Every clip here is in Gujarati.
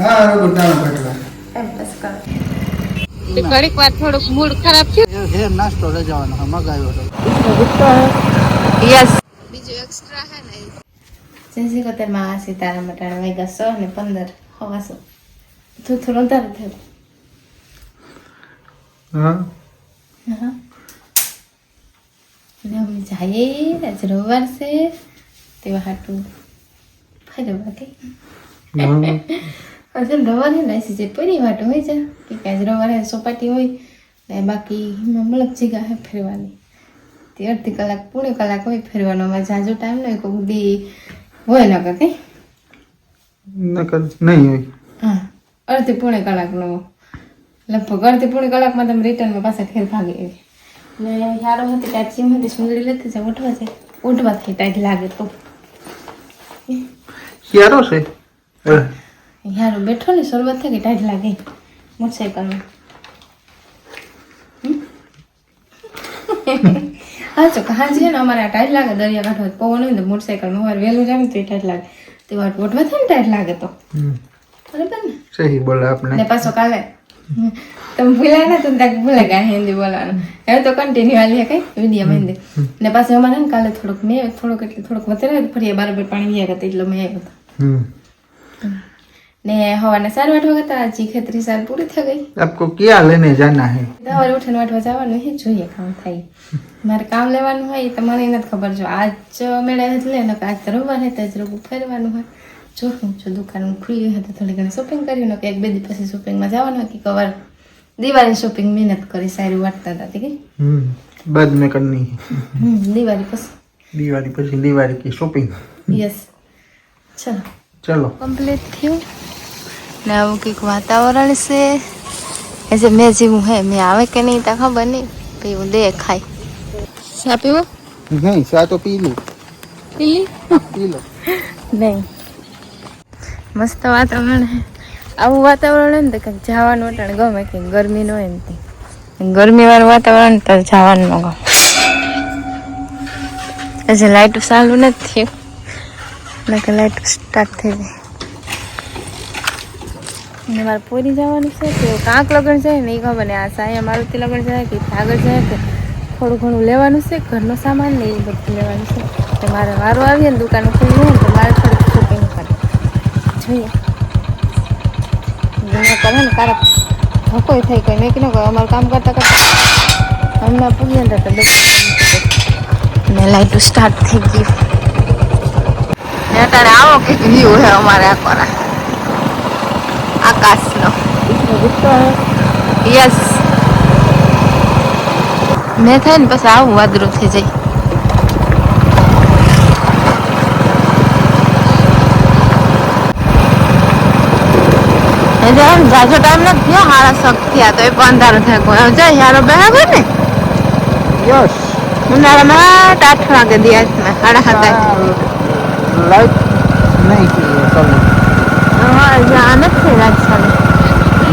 હા રોગો ટાણો એમ બસ કરો. ઘડીક વાર થોડુંક મૂડ ખરાબ થયું. હે નાસ્તો લઈ જવાનો હા મગાવ્યો હતો. યસ. બીજું એક્સ્ટ્રા હે ને જય શ્રી કતરમાં સીતારામ મટાણા વાગ્યા સો ને પંદર હવા સો થોડું થોડું અંધારું થયું. હા? હા. ને અમે જઈએ આજ રવિવાર છે. તેવા હાટું ફરવા કે આજે રવિવાર હે ને જે પરી વાટ હોય છે. કે કાંઈ રવિવારે સોપાટી હોય ને બાકી મલક જગ્યા હે ફેરવાની. તે અડધી કલાક પૂણી કલાક હોય ફેરવાનો. અમારે જાજો ટાઈમ નહીં કોઈ દી હોય ન કે કંઈ. નકર નહીં હોય. હા અડધી પૂણે કલાકનો. લગભગ અડધી પૂણે કલાકમાં તમે રિટર્નમાં પાછા ફેર ભાગી આવી. ને યારો હતી ત્યાં ચીમ હતી સુંદરી લેતી જાય ઉઠવા જાય ઉઠવા થઈ ટાઈટ લાગે તો. ક્યારો છે? યાર બેઠો ને શરૂઆત થઈ ગઈ ટાઈટ લાગે. મુસાઈ કરવું હા તો કહા છે ને અમારે આ ટાઈટ લાગે દરિયા દરિયાકાંઠો પવન હોય ને મોટરસાઇકલમાં અમારે વહેલું જામ તો ટાઈટ લાગે. તે વાટ વોટવા થાય ને ટાઈટ લાગે તો. બરાબર ને? સહી બોલે આપણે ને પાછો કાલે. તમે ભૂલા ને તો ત્યાં ભૂલે ગયા હિન્દી બોલવાનું. હવે તો કન્ટિન્યુ આલી કઈ? વીડિયો હિન્દી ને પાછું અમારે કાલે થોડોક મેં થોડોક એટલે થોડુંક વધારે ફરી બાર પાણી ગયા હતા એટલે મેં આવ્યા હતા. ને હવાના સાત આઠ વખત હજી ખેતરી સાત પૂરી થઈ ગઈ. આપકો ક્યાં લેને જાના હે? સવારે ઉઠીને આઠ વાગે જવાનું હે જોઈએ કામ થાય. મારે કામ લેવાનું હોય તો મને નથી ખબર. જો આજ મેળે જ લે ને આજ તો રવિવાર હે તો જ રોગું ફેરવાનું હોય. જો હું જો દુકાન ખુલ્લી હોય તો થોડી ઘણી શોપિંગ કરી કે એક બે દિવસ પછી શોપિંગમાં જવાનું કે કવર દિવાળી શોપિંગ મહેનત કરી સારી વાટતા હતા કે હમ બાદ મેં કરની. દિવાળી પછી. દિવાળી પછી દિવાળી કી શોપિંગ યસ ચાલો. ચલો. કમ્પ્લીટ થયું. ને આવું કંઈક વાતાવરણ છે. એજે મેં જીવું હે મેં આવે કે નહીં તો ખબર નહીં. પછી હું દે ખાય ચા પીવો? નહીં ચા તો પી લી. પી લી પી લો. નહીં. મસ્ત વાતાવરણ હે. આવું વાતાવરણ હોય ને તો કંઈક જવાનું વટાણ ગમે કે ગરમીનું હોય ને ગરમીવાળું વાતાવરણ તો જવાનું ગમે. હજી લાઈટ ચાલુ નથી થયું. નકર લાઇટ સ્ટાર્ટ થઈ ગઈ. ને મારે પૂરી જવાનું છે કે કાંક લગન જાય ને એ ખબર ને આ સાયા મારુતિ લગ્ન જાય કે આગળ જાય કે થોડું ઘણું લેવાનું છે, ઘરનો સામાન ને એ બધું લેવાનું છે. તો મારે વારો આવીએ ને દુકાન ખુલ્લી હોય ને તો મારે થોડીક શોપિંગ કરે જોઈએ. ન કરે ને કારક ધક્કોય થઈ કોઈ મેં કીધું અમારું કામ કરતા કરતા હમણાં પૂરી ને તો મેં લાઈટ સ્ટાર્ટ થઈ ગયું. અત્યારે આવો કે વ્યૂ હે અમારે આખોના આકાશનો. યસ મેં થાય ને પછી આવું વાદળું થઈ જાય. જાજો ટાઈમ નથી થયો હારા શક થયા તો એ પણ અંધારો થાય કોઈ. જાય યારો બરાબર ને? યસ ઉનાળામાં આઠ વાગે દિયા હાડા સાડા લાઈટ નહીં ચાલુ. હા નથી લાઈટ ચાલુ.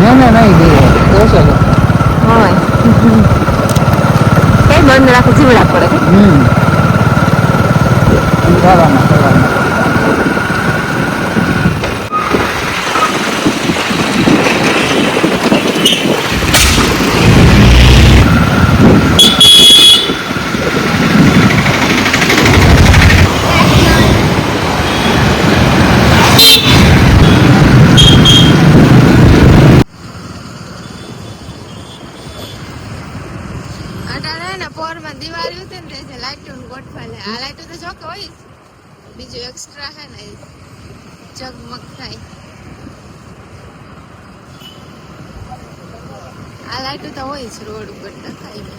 ના ના નહીં ગઈ તો ચાલો. હોય કઈ બંધ રાખે જીવડા પડે. હમ. ચાલવાના ચાલવાના આ લાઈટો તો હોય. બીજું એક્સ્ટ્રા નખાય ને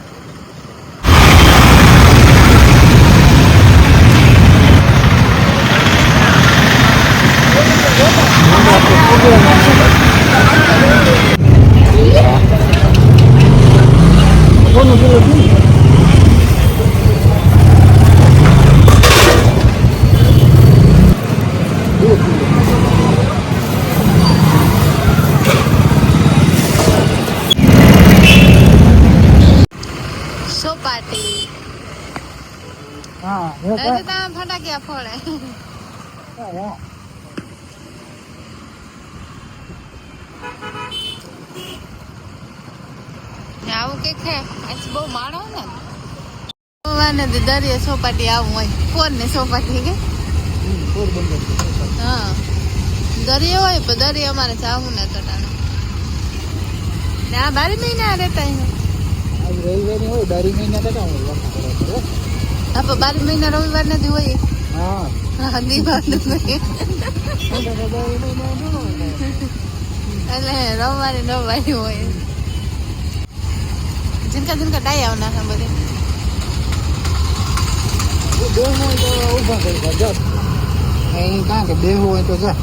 સોપાટી હા ફટાક્યા ફોડે. આવું કે બહુ માણો ને. અને આવું હોય. ફોર ને ચોપાટી કે હા. દરિયો હોય પણ દરિયા અમારે જવું ને તો ને આ બારે મહિના રહેતા રવિવારે હોય બારે મહિના રહેતા હોય વખત કરે છે હો. હા પણ બારે મહિના રવિવાર નથી હોય. હા દિવાળ એટલે રવિવારે રવિવારે હોય. જીનકા જીનકા ટાઈ આવના છે બધે. એ હોય તો ઊભા કરી દે, જા. અહીં કાં કે બેહવું હોય તો જા.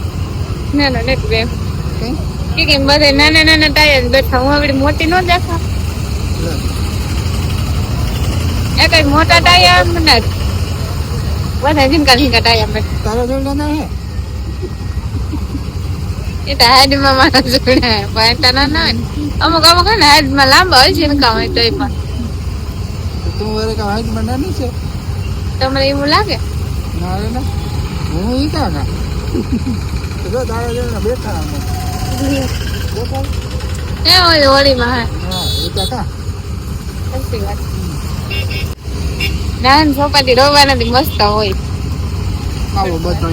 ના ના નથી બે. કે કેમ બધા નાના નાના ટાયર બેઠા હું હવે મોટી નો દેખા લે. એ કઈ મોટા ટાયર નથી બધા ઝીંકા ઝીંકા ટાયર બેઠા તારા જોડે ના હે? એ તો હાઈડમાં મારા જોડે પણ ના અમુક અમુક ને હાઈડમાં લાંબા હોય ઝીંકા હોય તો પણ. તો વરે કાં હાઈટમાં નાની છે? તમને એવું લાગે? ના રે ના? હું ઈ કા? ના જો તારા જોડે બેઠા અમે. એ હોય હોળીમાં હા. હા એ કા કાં? સાચી વાત નાન ચોપાટી રોવા નથી મસ્ત હોય. આવો બધો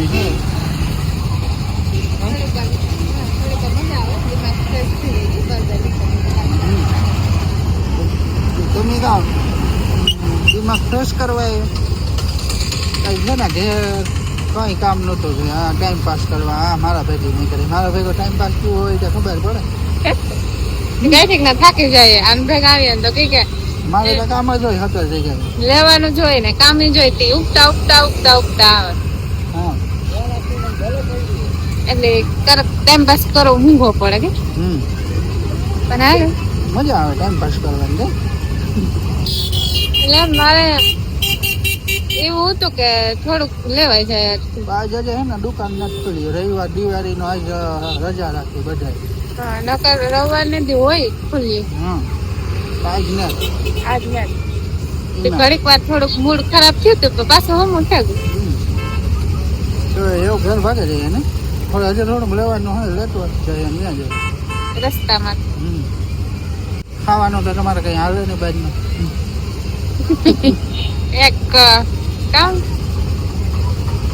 તમે કામ દિમાગ ફ્રેશ કરવા કઈ છે ને ઘેર કઈ કામ નહોતું કે હા ટાઈમ પાસ કરવા હા મારા ભેગી નહીં કરે મારા ભેગો ટાઈમ પાસ કેવું હોય તો ખબર પડે. કઈ ઠીક ના થાકી જાય. આન ભેગા આવીએ તો કઈ કે મારે તો કામ જ હોય હતો જગ્યાએ લેવાનું જોઈએ ને કામની જોઈ તે ઉગતા ઉગતા ઉગતા ઉગતા આવે. એટલે કર ટાઈમ પાસ કરો ઊંઘો પડે કે? હમ. પણ હા મજા આવે ટાઈમ પાસ કરવાની એટલે મારે એવું હતું કે થોડુંક લેવાય જાય આજ આજે હે ને દુકાન નથી ખુલી. રવિવાર દિવાળીનો આજ રજા રાખી બધાય હા, નકર રવિવાર ને દી હોય ખુલ્લી હા. આજ ને. આજ ને. તે ઘડીક વાર થોડુંક મૂડ ખરાબ થયું હતું તો પાછું હમું તો એવું ઘર ભાગે જઈએ ને હજી લેવાનું હોય લેતો જઈએ ત્યાં જઈએ રસ્તામાં. ખાવાનું તો તમારે કઈ હાલે ને બાજુમાં? એક કામ?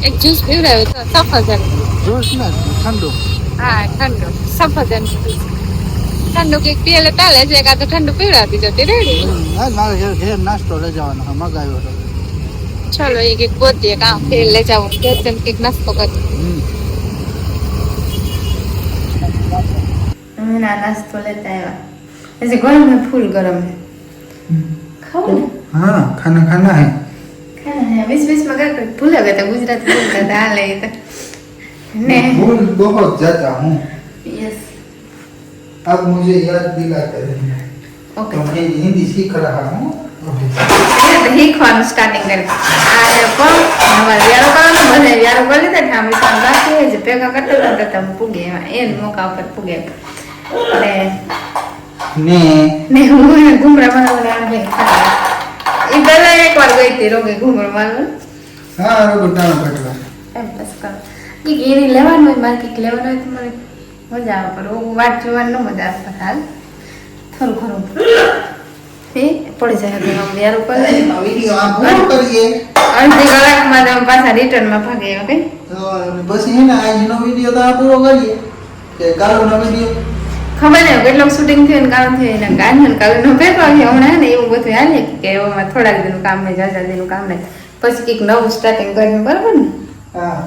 એક જ્યુસ પીવડાવ્યો તો સફરજન. જ્યુસ ને ઠંડુ? હા ઠંડુ. સફરજન ઠંડુ કંઈક પીએલે ચાલે છે કાં તો ઠંડુ પીવડાવતી જતી રેડી હમ. આજ મારે ઘેર ઘેર નાસ્તો લઈ જવાનો છે મગાવ્યો તો ચલો એ કંઈક ગોતીએ કામ ફેર લઈ જાવ ઘેર જઈને કંઈક નાસ્તો કરી હમ. અમે ના નાસ્તો લેતા આવ્યા ऐसे गरम है फुल गरम है खाओ ना हाँ खाना खाना है खाना है बीच बीच में कर भूल गए थे गुजराती बोलता था ले तो ने भूल बहुत जाता हूँ यस अब मुझे याद दिलाते रहना ओके तो मैं हिंदी सीख रहा हूँ તો શીખવાનું સ્ટાર્ટિંગ કરી આ પણ અમારે વ્યારો કરવાનો બધે વ્યારો કરી લીધા ને આમ વિચાર બાકી હોય છે ભેગા કરતા હતા કરતા હું પૂગે એમાં એ મોકા ઉપર પૂગે એટલે ने ને હું ઘુમરા મારવા આમ લઈ ખાવા એ પહેલા એક વાર ગઈ હતી રોગે ઘુમરો મારવા हाँ रोको टाइम कटवा એમ બસ કરો કંઈક એની લેવાનું હોય મારે કંઈક લેવાનું હોય તો મને મજા આવે પડે હું વાટ જોવાની મજા આવે હાલ. થોડું ઘણું એ પડી જાય તો આમ યાર ઉપર. અડધી કલાકમાં તમે પાછા રિટર્નમાં ભાગે ઓકે બસ એ ને આજનો વીડિયો તો આ પૂરો કરીએ. કે કાલનો વીડિયો? ખબર નહીં કેટલોક શૂટિંગ થયું ને કામ થયું એને ગાંધણ કાલનો પેપર આવ્યો હમણાં ને એવું બધું હાલે કે એવામાં થોડાક દિવસનું કામ નહીં જાજા દિનનું કામ નહીં. પછી કંઈક નવું સ્ટાર્ટિંગ કર્યું બરાબર ને? હા.